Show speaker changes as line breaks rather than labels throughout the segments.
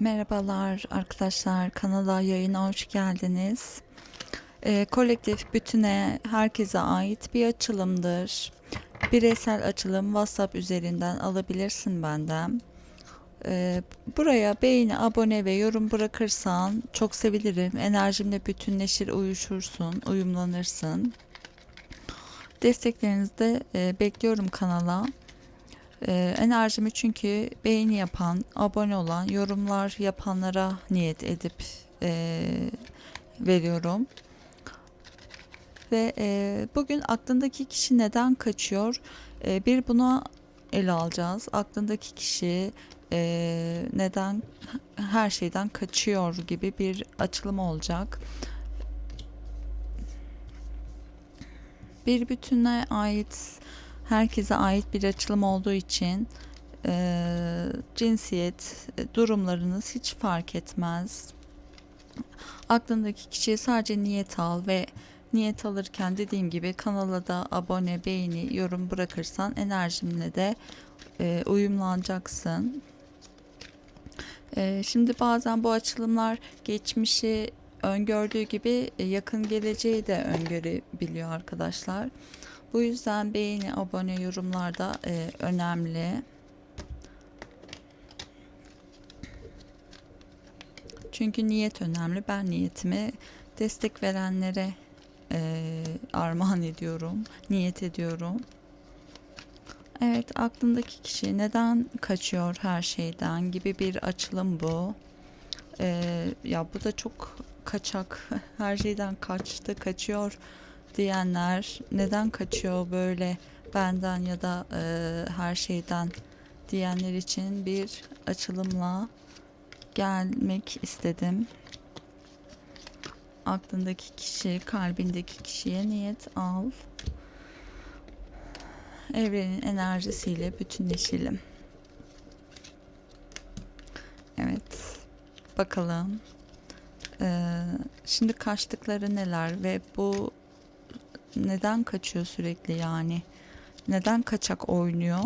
Merhabalar arkadaşlar, kanala yayına hoş geldiniz. Ee, kolektif bütüne herkese ait bir açılımdır. Bireysel açılım WhatsApp üzerinden alabilirsin benden. Ee, buraya beğeni, abone ve yorum bırakırsan çok sevinirim. Enerjimle bütünleşir, uyuşursun, uyumlanırsın. Desteklerinizi de e, bekliyorum kanala. Ee, enerjimi çünkü beğeni yapan, abone olan, yorumlar yapanlara niyet edip e, veriyorum. Ve e, bugün aklındaki kişi neden kaçıyor? E, bir buna ele alacağız. Aklındaki kişi e, neden her şeyden kaçıyor gibi bir açılım olacak. Bir bütüne ait herkese ait bir açılım olduğu için e, cinsiyet e, durumlarınız hiç fark etmez. Aklındaki kişiye sadece niyet al ve niyet alırken dediğim gibi kanala da abone, beğeni, yorum bırakırsan enerjimle de e, uyumlanacaksın. E, şimdi bazen bu açılımlar geçmişi öngördüğü gibi e, yakın geleceği de öngörebiliyor arkadaşlar. Bu yüzden beğeni, abone, yorumlar da e, önemli. Çünkü niyet önemli. Ben niyetimi destek verenlere e, armağan ediyorum. Niyet ediyorum. Evet, aklındaki kişi neden kaçıyor her şeyden gibi bir açılım bu. E, ya bu da çok kaçak. Her şeyden kaçtı, kaçıyor diyenler neden kaçıyor böyle benden ya da e, her şeyden diyenler için bir açılımla gelmek istedim. Aklındaki kişi, kalbindeki kişiye niyet al. Evrenin enerjisiyle bütünleşelim. Evet. Bakalım. Ee, şimdi kaçtıkları neler ve bu neden kaçıyor sürekli yani? Neden kaçak oynuyor?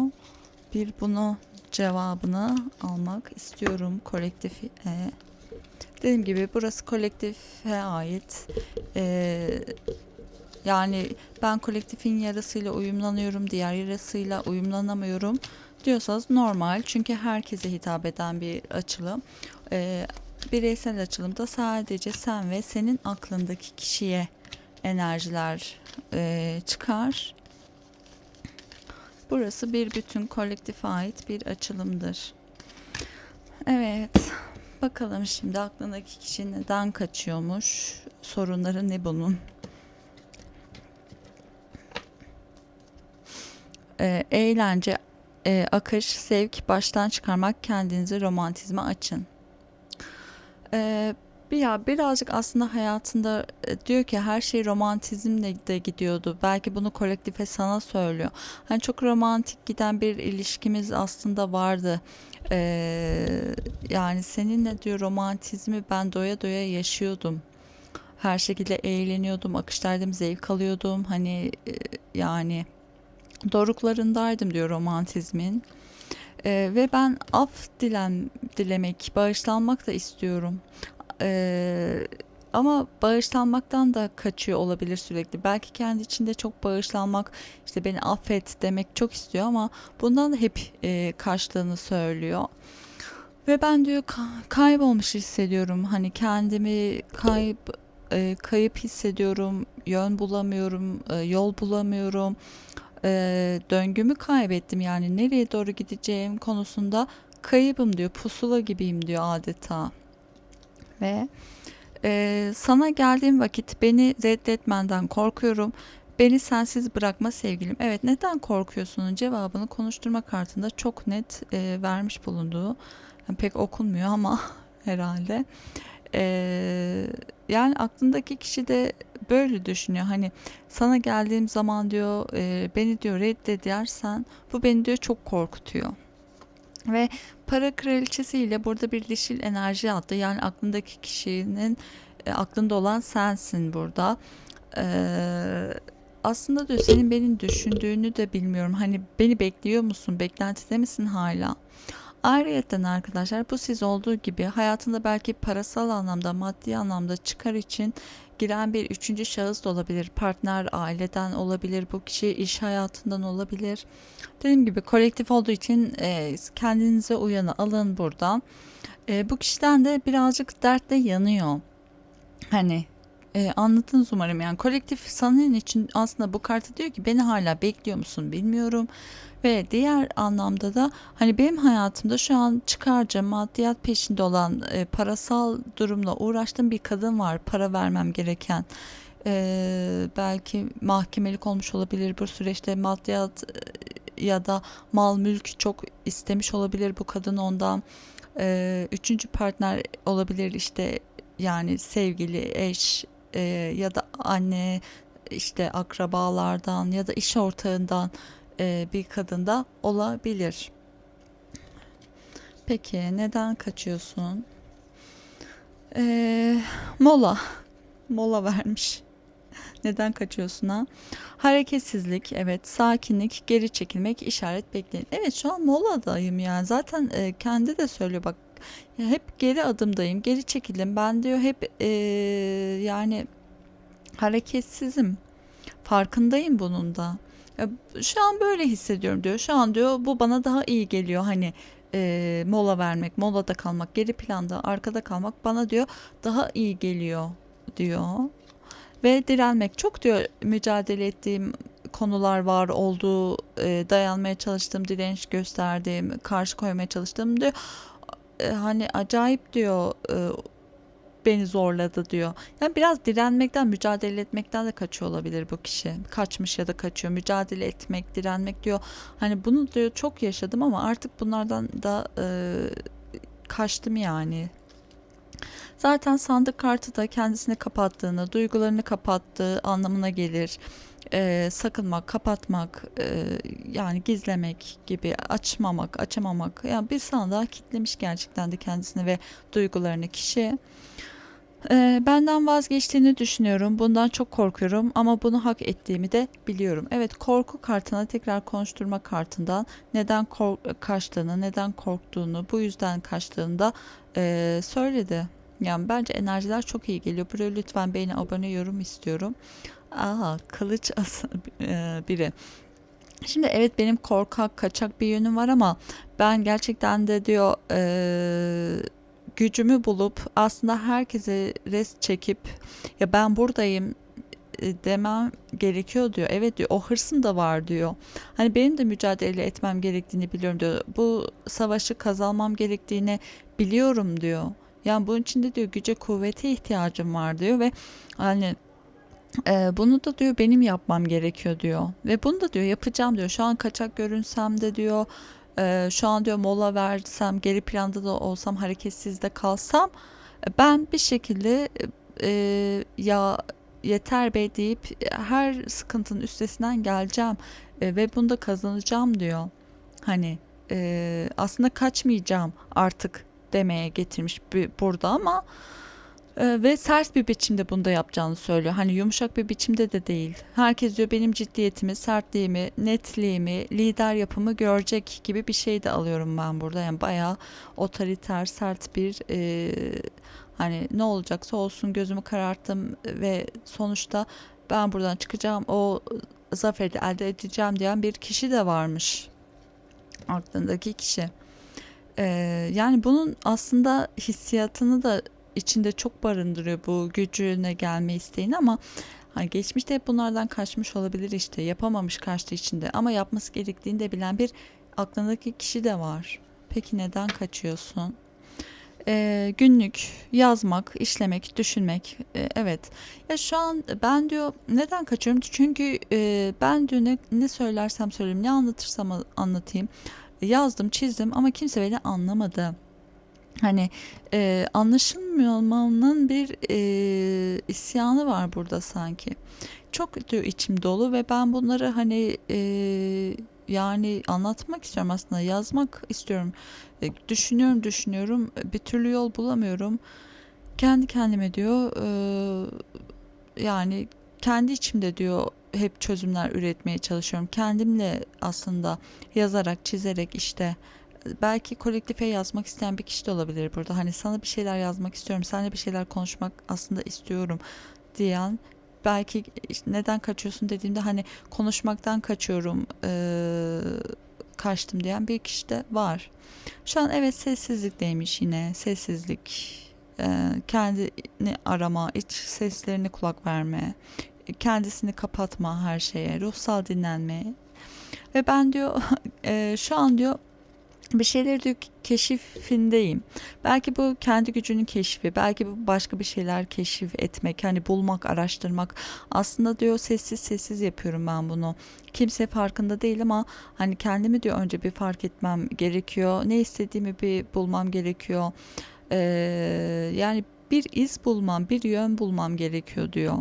Bir bunu cevabını almak istiyorum kolektif. E, dediğim gibi burası kolektife ait. E, yani ben kolektifin yarısıyla uyumlanıyorum, diğer yarısıyla uyumlanamıyorum diyorsanız normal. Çünkü herkese hitap eden bir açılım. E, bireysel açılımda sadece sen ve senin aklındaki kişiye enerjiler e, çıkar. Burası bir bütün kolektife ait bir açılımdır. Evet. Bakalım şimdi aklındaki kişi neden kaçıyormuş? Sorunları ne bunun? E, eğlence, e, akış, sevk, baştan çıkarmak, kendinizi romantizme açın. E, bir ya birazcık aslında hayatında e, diyor ki her şey romantizmle de gidiyordu. Belki bunu kolektife sana söylüyor. Hani çok romantik giden bir ilişkimiz aslında vardı. Ee, yani seninle diyor romantizmi ben doya doya yaşıyordum. Her şekilde eğleniyordum, akıştaydım, zevk alıyordum. Hani e, yani doruklarındaydım diyor romantizmin. Ee, ve ben af dilem dilemek, bağışlanmak da istiyorum. Ee, ama bağışlanmaktan da kaçıyor olabilir sürekli. Belki kendi içinde çok bağışlanmak, işte beni affet demek çok istiyor ama bundan da hep e, kaçtığını söylüyor. Ve ben diyor ka- kaybolmuş hissediyorum. Hani kendimi kayıp e, kayıp hissediyorum. Yön bulamıyorum, e, yol bulamıyorum. E, döngümü kaybettim yani nereye doğru gideceğim konusunda kayıbım diyor. Pusula gibiyim diyor adeta. Ve e, sana geldiğim vakit beni reddetmenden korkuyorum. Beni sensiz bırakma sevgilim. Evet neden korkuyorsunun cevabını konuşturma kartında çok net e, vermiş bulunduğu. Yani pek okunmuyor ama herhalde. E, yani aklındaki kişi de böyle düşünüyor. Hani sana geldiğim zaman diyor e, beni diyor reddedersen bu beni diyor çok korkutuyor. Ve para kraliçesi ile burada bir dişil enerji attı. Yani aklındaki kişinin e, aklında olan sensin burada. Ee, aslında diyor senin beni düşündüğünü de bilmiyorum. Hani beni bekliyor musun? Beklentide misin hala? Ayrıyeten arkadaşlar bu siz olduğu gibi hayatında belki parasal anlamda, maddi anlamda çıkar için giren bir üçüncü şahıs da olabilir. Partner, aileden olabilir. Bu kişi iş hayatından olabilir. Dediğim gibi kolektif olduğu için e, kendinize uyanı alın buradan. E, bu kişiden de birazcık dertle yanıyor. Hani e, anladınız umarım. Yani kolektif senin için aslında bu kartı diyor ki beni hala bekliyor musun bilmiyorum. Ve diğer anlamda da hani benim hayatımda şu an çıkarca maddiyat peşinde olan e, parasal durumla uğraştığım bir kadın var. Para vermem gereken E, belki mahkemelik olmuş olabilir bu süreçte. Maddiyat e, ya da mal mülk çok istemiş olabilir bu kadın ondan. E, üçüncü partner olabilir işte yani sevgili eş e, ya da anne işte akrabalardan ya da iş ortağından e, bir kadında olabilir. Peki neden kaçıyorsun? E, mola. Mola vermiş. Neden kaçıyorsun ha? Hareketsizlik, evet, sakinlik, geri çekilmek, işaret bekleyin. Evet şu an moladayım yani. Zaten e, kendi de söylüyor bak. Hep geri adımdayım, geri çekildim. Ben diyor hep e, yani hareketsizim. Farkındayım bunun da. Şu an böyle hissediyorum diyor. Şu an diyor bu bana daha iyi geliyor. Hani e, mola vermek, molada kalmak, geri planda, arkada kalmak bana diyor daha iyi geliyor diyor. Ve direnmek çok diyor mücadele ettiğim konular var olduğu e, dayanmaya çalıştığım, direnç gösterdiğim, karşı koymaya çalıştığım diyor. E, hani acayip diyor e, beni zorladı diyor. Yani biraz direnmekten, mücadele etmekten de kaçıyor olabilir bu kişi. Kaçmış ya da kaçıyor. Mücadele etmek, direnmek diyor. Hani bunu diyor çok yaşadım ama artık bunlardan da e, kaçtım yani. Zaten sandık kartı da kendisini kapattığını, duygularını kapattığı anlamına gelir. Ee, sakınmak, kapatmak, e, yani gizlemek gibi, açmamak, açamamak. Yani bir sandığa kitlemiş gerçekten de kendisini ve duygularını kişi. Ee, benden vazgeçtiğini düşünüyorum. Bundan çok korkuyorum ama bunu hak ettiğimi de biliyorum. Evet, korku kartına tekrar konuşturma kartından neden kaçtığını, neden korktuğunu, bu yüzden kaçtığını da e, söyledi. Yani bence enerjiler çok iyi geliyor. Buraya lütfen beğeni, abone, yorum istiyorum. Aa, kılıç as e, biri. Şimdi evet benim korkak, kaçak bir yönüm var ama ben gerçekten de diyor e, gücümü bulup aslında herkese res çekip ya ben buradayım e, demem gerekiyor diyor. Evet diyor o hırsım da var diyor. Hani benim de mücadele etmem gerektiğini biliyorum diyor. Bu savaşı kazanmam gerektiğini biliyorum diyor. Yani bunun için de diyor güce kuvvete ihtiyacım var diyor ve hani e, bunu da diyor benim yapmam gerekiyor diyor. Ve bunu da diyor yapacağım diyor. Şu an kaçak görünsem de diyor e, şu an diyor mola versem geri planda da olsam hareketsiz de kalsam e, ben bir şekilde e, ya yeter be deyip her sıkıntının üstesinden geleceğim e, ve bunu da kazanacağım diyor. Hani e, aslında kaçmayacağım artık demeye getirmiş burada ama e, ve sert bir biçimde bunu da yapacağını söylüyor. Hani yumuşak bir biçimde de değil. Herkes diyor benim ciddiyetimi, sertliğimi, netliğimi, lider yapımı görecek gibi bir şey de alıyorum ben burada. Yani bayağı otoriter, sert bir e, hani ne olacaksa olsun gözümü kararttım ve sonuçta ben buradan çıkacağım o zaferi elde edeceğim diyen bir kişi de varmış aklındaki kişi. Ee, yani bunun aslında hissiyatını da içinde çok barındırıyor bu gücüne gelme isteğini ama hani geçmişte hep bunlardan kaçmış olabilir işte yapamamış kaçtı içinde ama yapması gerektiğini de bilen bir aklındaki kişi de var. Peki neden kaçıyorsun? Ee, günlük yazmak, işlemek, düşünmek. Ee, evet. Ya şu an ben diyor neden kaçıyorum? Çünkü e, ben diyor ne, ne söylersem söyleyeyim, ne anlatırsam anlatayım. Yazdım, çizdim ama kimse beni anlamadı. Hani e, anlaşılmamanın bir e, isyanı var burada sanki. Çok diyor içim dolu ve ben bunları hani e, yani anlatmak istiyorum aslında yazmak istiyorum. E, düşünüyorum düşünüyorum bir türlü yol bulamıyorum. Kendi kendime diyor e, yani kendi içimde diyor hep çözümler üretmeye çalışıyorum. Kendimle aslında yazarak çizerek işte belki kolektife yazmak isteyen bir kişi de olabilir burada. Hani sana bir şeyler yazmak istiyorum, seninle bir şeyler konuşmak aslında istiyorum diyen belki neden kaçıyorsun dediğimde hani konuşmaktan kaçıyorum, eee, kaçtım diyen bir kişi de var. Şu an evet sessizlikteymiş yine. Sessizlik, eee, kendini arama, iç seslerine kulak verme, kendisini kapatma her şeye, ruhsal dinlenme. Ve ben diyor eee, şu an diyor bir şeyleri diyor ki keşifindeyim. Belki bu kendi gücünün keşfi, belki bu başka bir şeyler keşif etmek, hani bulmak, araştırmak. Aslında diyor sessiz sessiz yapıyorum ben bunu. Kimse farkında değil ama hani kendimi diyor önce bir fark etmem gerekiyor. Ne istediğimi bir bulmam gerekiyor. Ee, yani bir iz bulmam, bir yön bulmam gerekiyor diyor.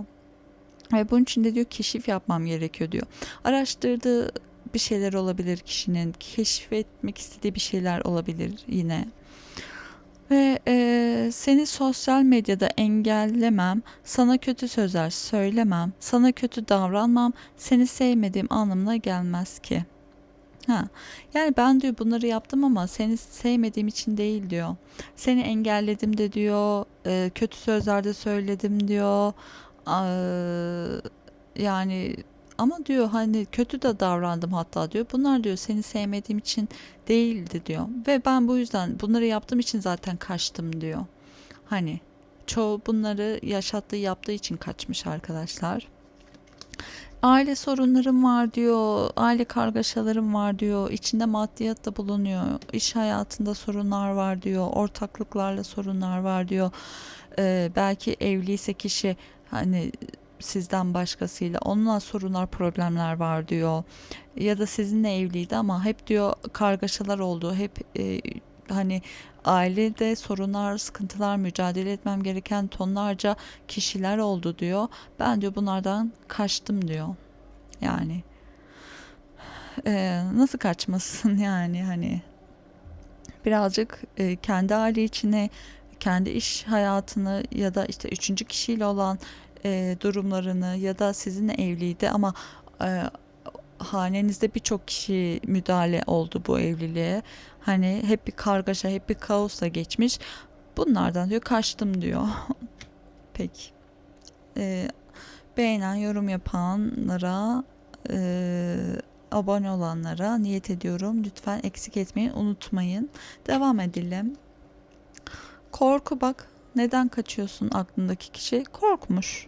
Ve bunun için de diyor keşif yapmam gerekiyor diyor. Araştırdığı bir şeyler olabilir kişinin. Keşfetmek istediği bir şeyler olabilir yine. Ve e, seni sosyal medyada engellemem, sana kötü sözler söylemem, sana kötü davranmam, seni sevmediğim anlamına gelmez ki. Ha, yani ben diyor bunları yaptım ama seni sevmediğim için değil diyor. Seni engelledim de diyor, e, kötü sözler de söyledim diyor. Aa, yani ama diyor hani kötü de davrandım hatta diyor. Bunlar diyor seni sevmediğim için değildi diyor. Ve ben bu yüzden bunları yaptığım için zaten kaçtım diyor. Hani çoğu bunları yaşattığı yaptığı için kaçmış arkadaşlar. Aile sorunlarım var diyor, aile kargaşalarım var diyor, içinde maddiyat da bulunuyor, iş hayatında sorunlar var diyor, ortaklıklarla sorunlar var diyor. Ee, belki evliyse kişi hani sizden başkasıyla onunla sorunlar problemler var diyor. Ya da sizinle evliydi ama hep diyor kargaşalar oldu. Hep e, hani ailede sorunlar sıkıntılar mücadele etmem gereken tonlarca kişiler oldu diyor. Ben diyor bunlardan kaçtım diyor. Yani e, nasıl kaçmasın yani hani birazcık e, kendi aile içine kendi iş hayatını ya da işte üçüncü kişiyle olan e, durumlarını ya da sizinle evliydi ama e, hanenizde birçok kişi müdahale oldu bu evliliğe. Hani hep bir kargaşa, hep bir kaosla geçmiş. Bunlardan diyor kaçtım diyor. Peki. E, beğenen, yorum yapanlara, e, abone olanlara niyet ediyorum. Lütfen eksik etmeyin, unutmayın. Devam edelim. Korku bak. Neden kaçıyorsun aklındaki kişi? Korkmuş.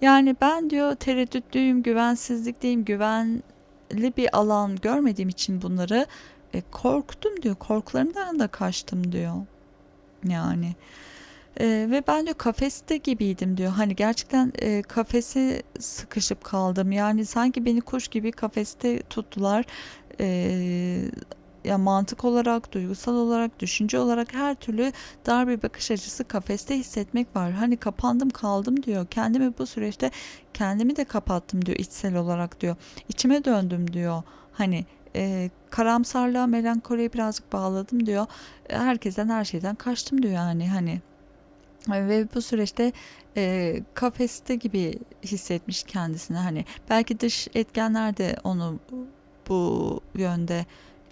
Yani ben diyor tereddütlüyüm, güvensizlikteyim, güvenli bir alan görmediğim için bunları e, korktum diyor. Korkularımdan da kaçtım diyor. Yani e, ve ben diyor kafeste gibiydim diyor. Hani gerçekten e, kafese sıkışıp kaldım. Yani sanki beni kuş gibi kafeste tuttular. E, ya mantık olarak, duygusal olarak, düşünce olarak her türlü dar bir bakış açısı kafeste hissetmek var. Hani kapandım kaldım diyor. Kendimi bu süreçte kendimi de kapattım diyor içsel olarak diyor. İçime döndüm diyor. Hani e, karamsarlığa, melankoliye birazcık bağladım diyor. Herkesten her şeyden kaçtım diyor yani hani. Ve bu süreçte e, kafeste gibi hissetmiş kendisini hani belki dış etkenler de onu bu yönde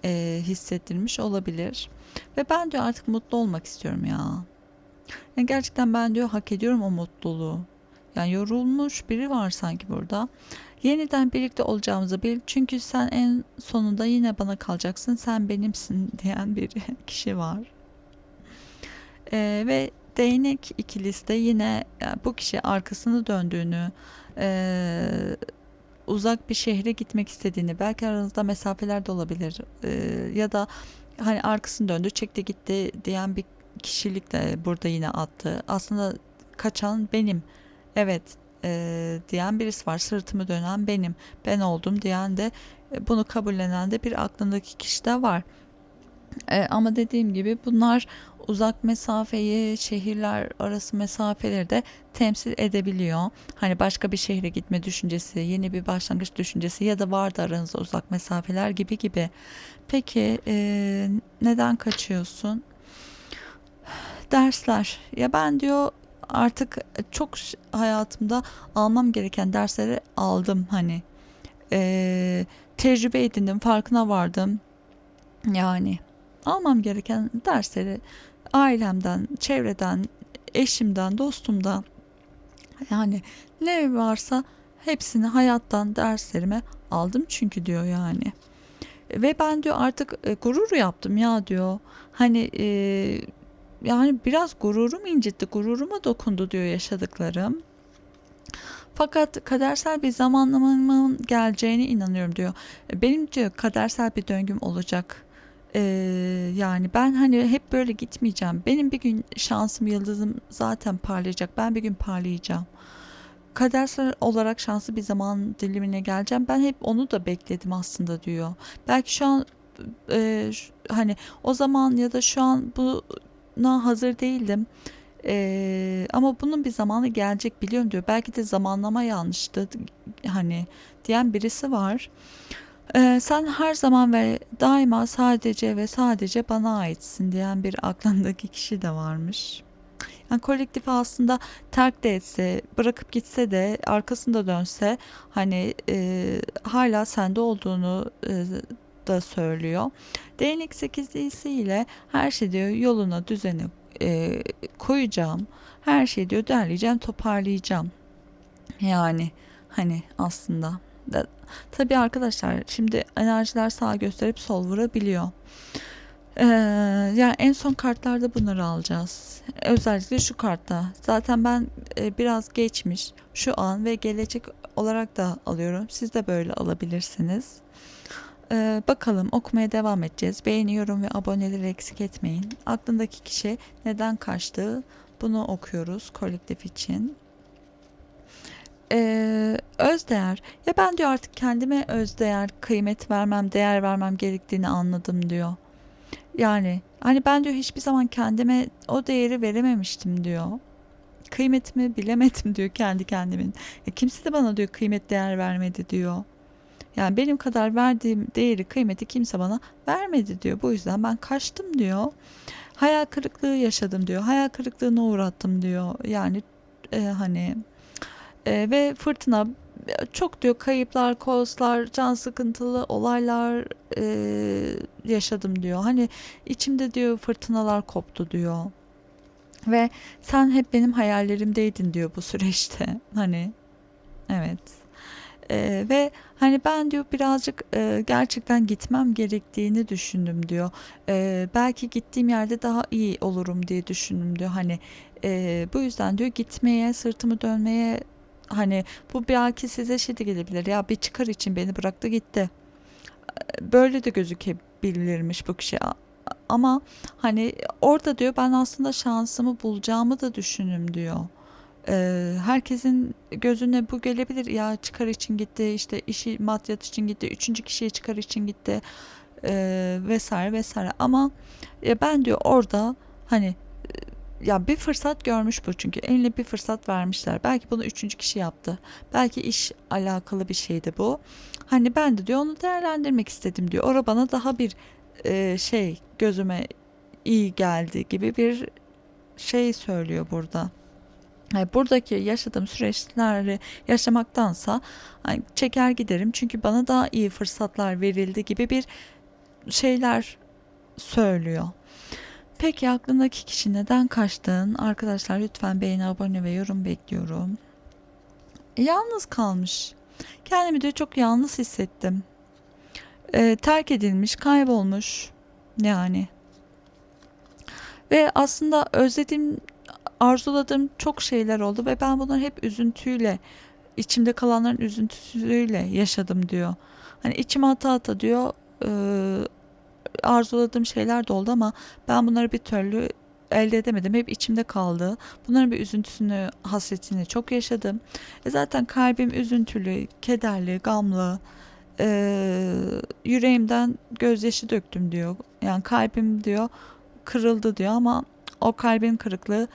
e, hissettirmiş olabilir. Ve ben diyor artık mutlu olmak istiyorum ya. Yani gerçekten ben diyor hak ediyorum o mutluluğu. Yani yorulmuş biri var sanki burada. Yeniden birlikte olacağımızı bil. Çünkü sen en sonunda yine bana kalacaksın. Sen benimsin diyen bir kişi var. Ee, ve değnek ikilisi de yine yani bu kişi arkasını döndüğünü, e, uzak bir şehre gitmek istediğini, belki aranızda mesafeler de olabilir e, ya da hani arkasını döndü, çekti gitti diyen bir kişilik de burada yine attı. Aslında kaçan benim, evet e, diyen birisi var. Sırtımı dönen benim, ben oldum diyen de e, bunu kabullenen de bir aklındaki kişi de var. E, ama dediğim gibi bunlar uzak mesafeyi, şehirler arası mesafeleri de temsil edebiliyor. Hani başka bir şehre gitme düşüncesi, yeni bir başlangıç düşüncesi ya da vardı aranızda uzak mesafeler gibi gibi. Peki e, neden kaçıyorsun? Dersler. Ya ben diyor artık çok hayatımda almam gereken dersleri aldım hani. E, tecrübe edindim, farkına vardım Yani almam gereken dersleri ailemden, çevreden, eşimden, dostumdan yani ne varsa hepsini hayattan derslerime aldım çünkü diyor yani. Ve ben diyor artık e, gurur yaptım ya diyor. Hani e, yani biraz gururum incitti, gururuma dokundu diyor yaşadıklarım. Fakat kadersel bir zamanlamanın geleceğine inanıyorum diyor. Benim diyor kadersel bir döngüm olacak. Ee, yani ben hani hep böyle gitmeyeceğim. Benim bir gün şansım, yıldızım zaten parlayacak. Ben bir gün parlayacağım. Kadersel olarak şanslı bir zaman dilimine geleceğim. Ben hep onu da bekledim aslında diyor. Belki şu an e, hani o zaman ya da şu an buna hazır değildim. Ee, ama bunun bir zamanı gelecek biliyorum diyor. Belki de zamanlama yanlıştı hani diyen birisi var. Ee, sen her zaman ve daima sadece ve sadece bana aitsin diyen bir aklındaki kişi de varmış. Yani kolektif aslında terk de etse, bırakıp gitse de, arkasında dönse hani e, hala sende olduğunu e, da söylüyor. Değnek sekizlisiyle her şey diyor yoluna, düzeni e, koyacağım. Her şeyi diyor derleyeceğim, toparlayacağım. Yani hani aslında. Tabii arkadaşlar şimdi enerjiler sağ gösterip sol vurabiliyor. Ee, yani en son kartlarda bunları alacağız. Özellikle şu kartta. Zaten ben e, biraz geçmiş, şu an ve gelecek olarak da alıyorum. Siz de böyle alabilirsiniz. Ee, bakalım okumaya devam edeceğiz. Beğeni, yorum ve aboneleri eksik etmeyin. Aklındaki kişi neden kaçtı? Bunu okuyoruz kolektif için. Ee, özdeğer. Ya ben diyor artık kendime özdeğer, kıymet vermem, değer vermem gerektiğini anladım diyor. Yani hani ben diyor hiçbir zaman kendime o değeri verememiştim diyor. Kıymetimi bilemedim diyor kendi kendimin. Ya kimse de bana diyor kıymet değer vermedi diyor. Yani benim kadar verdiğim değeri kıymeti kimse bana vermedi diyor. Bu yüzden ben kaçtım diyor. Hayal kırıklığı yaşadım diyor. Hayal kırıklığına uğrattım diyor. Yani e, hani e, ve fırtına çok diyor kayıplar, kozlar, can sıkıntılı olaylar e, yaşadım diyor. Hani içimde diyor fırtınalar koptu diyor. Ve sen hep benim hayallerimdeydin diyor bu süreçte. Hani evet. E, ve hani ben diyor birazcık e, gerçekten gitmem gerektiğini düşündüm diyor. E, belki gittiğim yerde daha iyi olurum diye düşündüm diyor. Hani e, bu yüzden diyor gitmeye, sırtımı dönmeye hani bu belki size şey de gelebilir. Ya bir çıkar için beni bıraktı gitti. Böyle de gözükebilirmiş bu kişi. Ama hani orada diyor ben aslında şansımı bulacağımı da düşündüm diyor. Ee, herkesin gözüne bu gelebilir ya çıkar için gitti işte işi maddiyat için gitti üçüncü kişiye çıkar için gitti ee, vesaire vesaire ama ya ben diyor orada hani ya bir fırsat görmüş bu çünkü. Eline bir fırsat vermişler. Belki bunu üçüncü kişi yaptı. Belki iş alakalı bir şeydi bu. Hani ben de diyor onu değerlendirmek istedim diyor. Ora bana daha bir e, şey gözüme iyi geldi gibi bir şey söylüyor burada. Yani buradaki yaşadığım süreçleri yaşamaktansa hani çeker giderim çünkü bana daha iyi fırsatlar verildi gibi bir şeyler söylüyor. Peki aklındaki kişi neden kaçtın? Arkadaşlar lütfen beğeni, abone ve yorum bekliyorum. Yalnız kalmış. Kendimi diyor çok yalnız hissettim. Ee, terk edilmiş, kaybolmuş. Yani. Ve aslında özlediğim, arzuladığım çok şeyler oldu ve ben bunları hep üzüntüyle, içimde kalanların üzüntüsüyle yaşadım diyor. Hani içime ata ata diyor, e, arzuladığım şeyler de oldu ama ben bunları bir türlü elde edemedim. Hep içimde kaldı. Bunların bir üzüntüsünü, hasretini çok yaşadım. E zaten kalbim üzüntülü, kederli, gamlı. E, yüreğimden gözyaşı döktüm diyor. Yani kalbim diyor kırıldı diyor ama o kalbin kırıklığı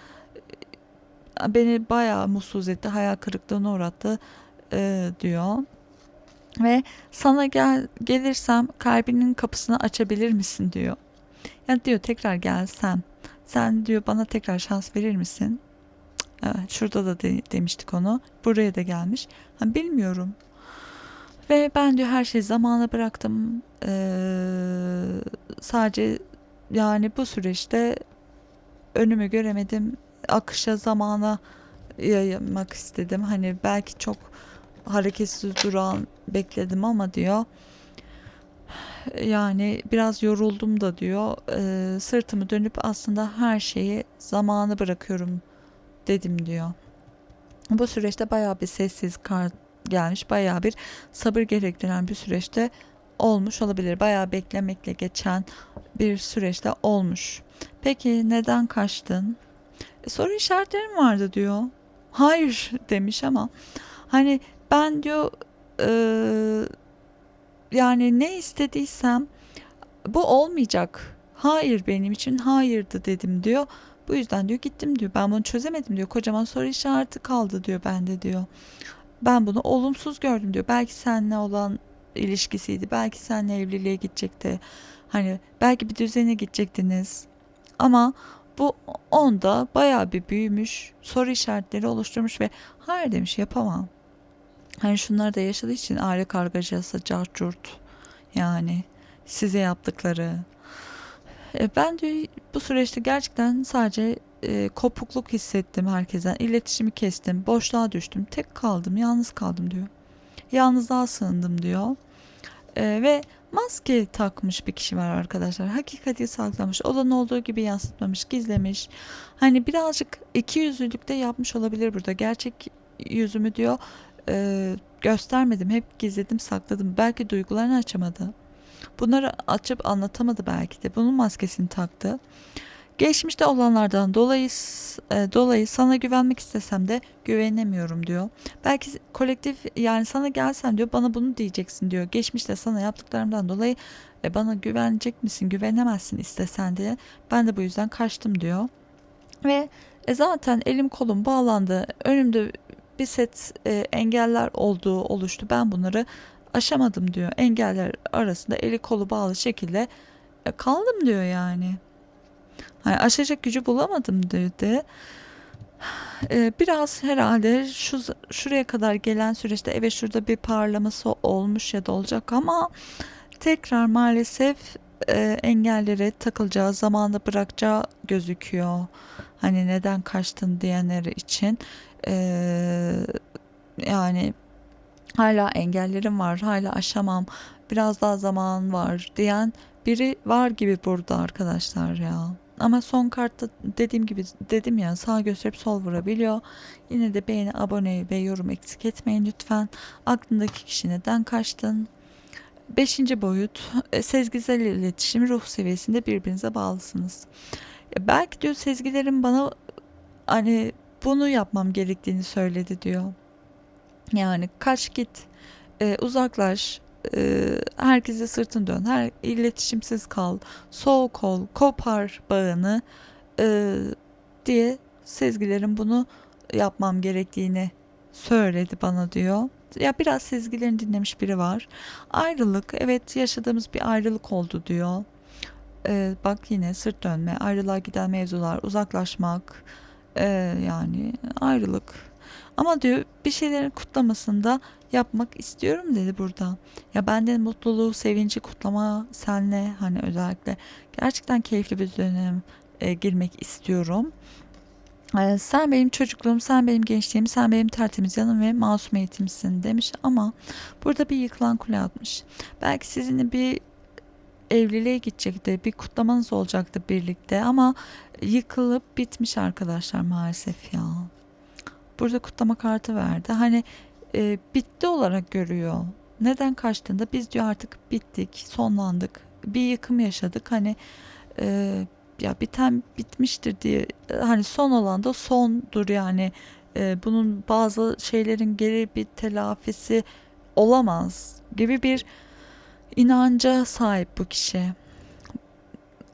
e, beni bayağı mutsuz etti. Hayal kırıklığına uğrattı e, diyor. Ve sana gel gelirsem kalbinin kapısını açabilir misin diyor. Ya diyor tekrar gelsem sen diyor bana tekrar şans verir misin? Evet, şurada da de- demiştik onu. Buraya da gelmiş. Ha, bilmiyorum. Ve ben diyor her şeyi zamana bıraktım. Ee, sadece yani bu süreçte önümü göremedim. Akışa zamana yaymak istedim. Hani belki çok hareketsiz duran bekledim ama diyor. Yani biraz yoruldum da diyor. Ee, sırtımı dönüp aslında her şeyi zamanı bırakıyorum dedim diyor. Bu süreçte bayağı bir sessiz kar gelmiş. Bayağı bir sabır gerektiren bir süreçte olmuş olabilir. Bayağı beklemekle geçen bir süreçte olmuş. Peki neden kaçtın? E, soru işaretlerim vardı diyor. Hayır demiş ama hani ben diyor eee, yani ne istediysem bu olmayacak. Hayır benim için hayırdı dedim diyor. Bu yüzden diyor gittim diyor. Ben bunu çözemedim diyor. Kocaman soru işareti kaldı diyor bende diyor. Ben bunu olumsuz gördüm diyor. Belki seninle olan ilişkisiydi. Belki seninle evliliğe gidecekti. Hani belki bir düzene gidecektiniz. Ama bu onda bayağı bir büyümüş. Soru işaretleri oluşturmuş ve hayır demiş yapamam. Hani şunları da yaşadığı için aile kargaşası, cartcurt yani size yaptıkları. E, ben diyor bu süreçte gerçekten sadece e, kopukluk hissettim herkesten. İletişimi kestim, boşluğa düştüm, tek kaldım, yalnız kaldım diyor. Yalnızlığa sığındım diyor. E, ve maske takmış bir kişi var arkadaşlar. Hakikati saklamış. Olan olduğu gibi yansıtmamış, gizlemiş. Hani birazcık iki yüzlülük de yapmış olabilir burada. Gerçek yüzümü diyor e, göstermedim. Hep gizledim, sakladım. Belki duygularını açamadı. Bunları açıp anlatamadı belki de. Bunun maskesini taktı. Geçmişte olanlardan dolayı e, dolayı sana güvenmek istesem de güvenemiyorum diyor. Belki kolektif yani sana gelsem diyor bana bunu diyeceksin diyor. Geçmişte sana yaptıklarımdan dolayı e, bana güvenecek misin, güvenemezsin istesen diye. Ben de bu yüzden kaçtım diyor. Ve e, zaten elim kolum bağlandı. Önümde bir set e, engeller olduğu oluştu. Ben bunları aşamadım diyor. Engeller arasında eli kolu bağlı şekilde e, kaldım diyor yani. Hani aşacak gücü bulamadım dedi. Ee, biraz herhalde şu şuraya kadar gelen süreçte evet şurada bir parlaması olmuş ya da olacak ama tekrar maalesef e, engellere takılacağı, zamanda bırakacağı gözüküyor. Hani neden kaçtın diyenleri için. Ee, yani hala engellerim var, hala aşamam, biraz daha zaman var diyen biri var gibi burada arkadaşlar ya. Ama son kartta dediğim gibi dedim ya sağ gösterip sol vurabiliyor. Yine de beğeni, abone ve yorum eksik etmeyin lütfen. Aklındaki kişi neden kaçtın? Beşinci boyut e, sezgisel iletişim ruh seviyesinde birbirinize bağlısınız. E, belki diyor sezgilerim bana hani bunu yapmam gerektiğini söyledi diyor. Yani kaç git, e, uzaklaş, herkese sırtın dön, her iletişimsiz kal, soğuk ol, kopar bağını diye sezgilerim bunu yapmam gerektiğini söyledi bana diyor. Ya biraz sezgilerini dinlemiş biri var. Ayrılık, evet yaşadığımız bir ayrılık oldu diyor. Ee, bak yine sırt dönme, ayrılığa giden mevzular, uzaklaşmak, ee, yani ayrılık. Ama diyor bir şeylerin kutlamasında yapmak istiyorum dedi burada. Ya ben de mutluluğu, sevinci kutlama senle hani özellikle gerçekten keyifli bir dönem e, girmek istiyorum. E, sen benim çocukluğum, sen benim gençliğim, sen benim tertemiz yanım ve masumiyetimsin demiş ama burada bir yıkılan kule atmış. Belki sizinle bir evliliğe gidecekti, bir kutlamanız olacaktı birlikte ama yıkılıp bitmiş arkadaşlar maalesef ya. Burada kutlama kartı verdi. Hani e, bitti olarak görüyor. Neden kaçtığında biz diyor artık bittik, sonlandık, bir yıkım yaşadık. Hani e, ya biten bitmiştir diye hani son olan da sondur yani. E, bunun bazı şeylerin geri bir telafisi olamaz gibi bir inanca sahip bu kişi.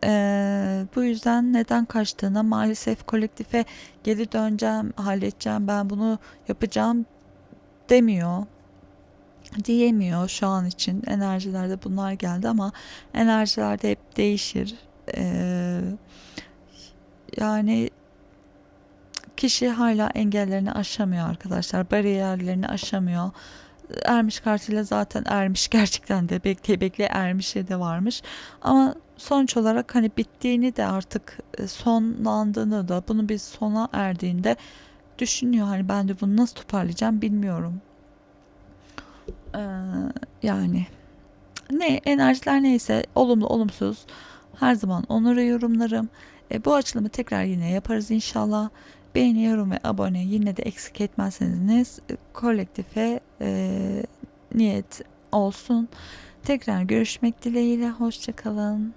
Ee, bu yüzden neden kaçtığına maalesef kolektife geri döneceğim, halledeceğim, ben bunu yapacağım demiyor. Diyemiyor şu an için. Enerjilerde bunlar geldi ama enerjilerde hep değişir. Ee, yani kişi hala engellerini aşamıyor arkadaşlar. Bariyerlerini aşamıyor. ermiş kartıyla zaten ermiş gerçekten de bekle bekle ermişe de varmış. Ama sonuç olarak hani bittiğini de artık e, sonlandığını da bunu bir sona erdiğinde düşünüyor. Hani ben de bunu nasıl toparlayacağım bilmiyorum. Ee, yani ne enerjiler neyse olumlu olumsuz her zaman onları yorumlarım. E, bu açılımı tekrar yine yaparız inşallah. Beğeni, yorum ve abone yine de eksik etmezseniz e, kolektife e, niyet olsun. Tekrar görüşmek dileğiyle. Hoşçakalın.